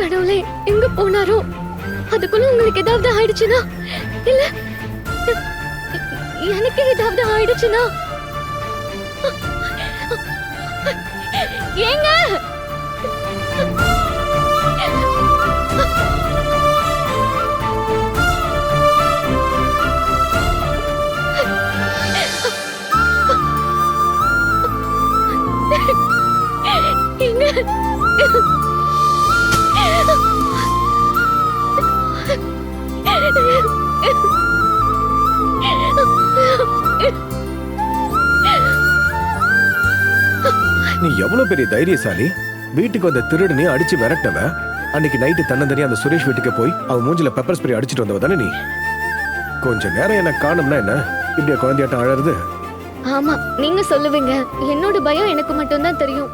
கடவுளே எங்க போனாரோ? அதுக்குள்ள உங்களுக்கு ஏதாவது ஆயிடுச்சுனா இல்ல எனக்கு ஏதாவது ஆயிடுச்சுனா ஏங்க! Yeah. நீ எவ்வளவு பெரிய தைரியசாலி? வீட்டுக்கு வந்த திருடனே அடிச்சு விரட்டவ? அன்னைக்கு நைட்டு தன்னந்தனியா அந்த சுரேஷ் வீட்டுக்கு போய் அவன் மூஞ்சில பெப்பர் ஸ்ப்ரே அடிச்சிட்டு வந்தவ தானே நீ? கொஞ்ச நேரம் என்ன காணும்னா என்ன? இப்படியா குழந்தையாட்டம் அழறது? ஆமா நீங்க சொல்லுவீங்க. என்னோட பயம் எனக்கு மட்டும்தான் தெரியும்.